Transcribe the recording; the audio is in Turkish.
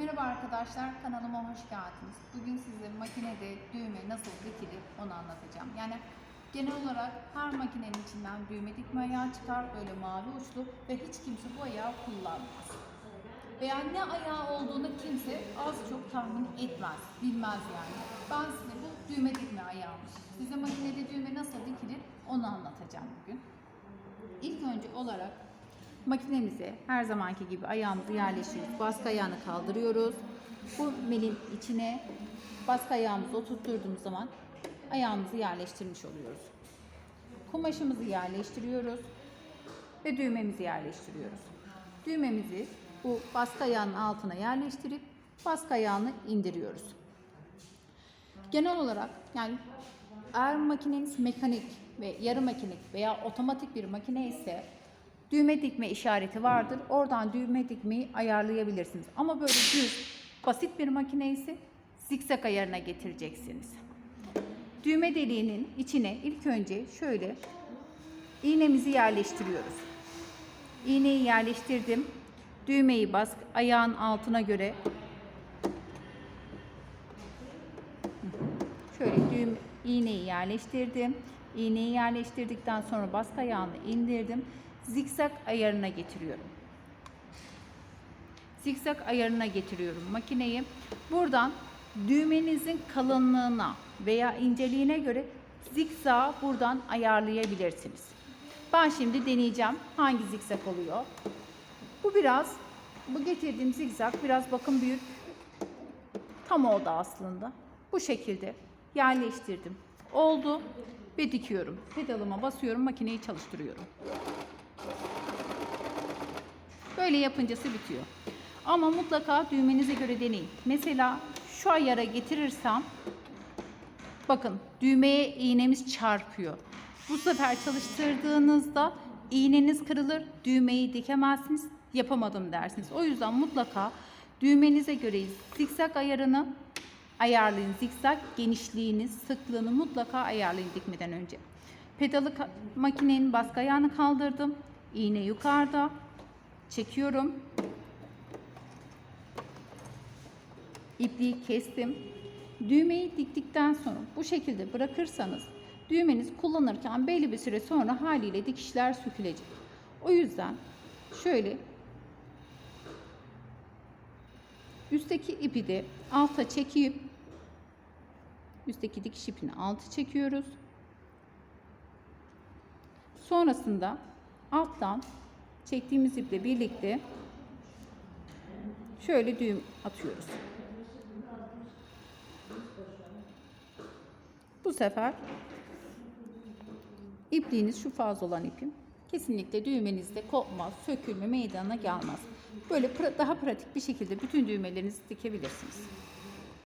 Merhaba arkadaşlar, kanalıma hoş geldiniz. Bugün size makinede düğme nasıl dikilir onu anlatacağım. Yani genel olarak her makinenin içinden düğme dikme ayağı çıkar, böyle mavi uçlu ve hiç kimse bu ayağı kullanmaz. Veya ne ayağı olduğunu kimse az çok tahmin etmez, bilmez yani. Ben size bu düğme dikme ayağını, size makinede düğme nasıl dikilir onu anlatacağım bugün. İlk önce olarak makinemize her zamanki gibi ayağımızı yerleştiriyoruz. Baskı ayağını kaldırıyoruz. Bu milin içine baskı ayağımızı oturtturduğumuz zaman ayağımızı yerleştirmiş oluyoruz. Kumaşımızı yerleştiriyoruz ve düğmemizi yerleştiriyoruz. Düğmemizi bu baskı ayağının altına yerleştirip baskı ayağını indiriyoruz. Genel olarak yani eğer makineniz mekanik ve yarı mekanik veya otomatik bir makine ise düğme dikme işareti vardır. Oradan düğme dikmeyi ayarlayabilirsiniz. Ama böyle düz, basit bir makine ise zikzak ayarına getireceksiniz. Düğme deliğinin içine ilk önce şöyle iğnemizi yerleştiriyoruz. İğneyi yerleştirdim. Düğmeyi bas ayağın altına göre Şöyle düğüm iğneyi yerleştirdim. İğneyi yerleştirdikten sonra baskı ayağını indirdim. Zikzak ayarına getiriyorum. Zikzak ayarına getiriyorum makineyi. Buradan düğmenizin kalınlığına veya inceliğine göre zikzağı buradan ayarlayabilirsiniz. Ben şimdi deneyeceğim hangi zikzak oluyor. Bu biraz, bu getirdiğim zikzak biraz bakın büyük tam oldu aslında. Bu şekilde yerleştirdim. Oldu ve dikiyorum. Pedalıma basıyorum, makineyi çalıştırıyorum. Böyle yapıncası bitiyor. Ama mutlaka düğmenize göre deneyin. Mesela şu ayara getirirsem bakın düğmeye iğnemiz çarpıyor. Bu sefer çalıştırdığınızda iğneniz kırılır, düğmeyi dikemezsiniz, yapamadım dersiniz. O yüzden mutlaka düğmenize göre zikzak ayarını ayarlayın. Zikzak genişliğini, sıklığını mutlaka ayarlayın dikmeden önce. Pedalı makinenin baskı ayağını kaldırdım. İğne yukarıda. Çekiyorum. İpliği kestim. Düğmeyi diktikten sonra bu şekilde bırakırsanız düğmeniz kullanırken belli bir süre sonra haliyle dikişler sökülecek. O yüzden şöyle üstteki ipi de alta çekip üstteki dikiş ipini altı çekiyoruz. Sonrasında alttan çektiğimiz iple birlikte şöyle düğüm atıyoruz. Bu sefer ipliğiniz şu fazla olan ipim kesinlikle düğmenizde kopmaz, sökülme meydana gelmez. Böyle daha pratik bir şekilde bütün düğmelerinizi dikebilirsiniz.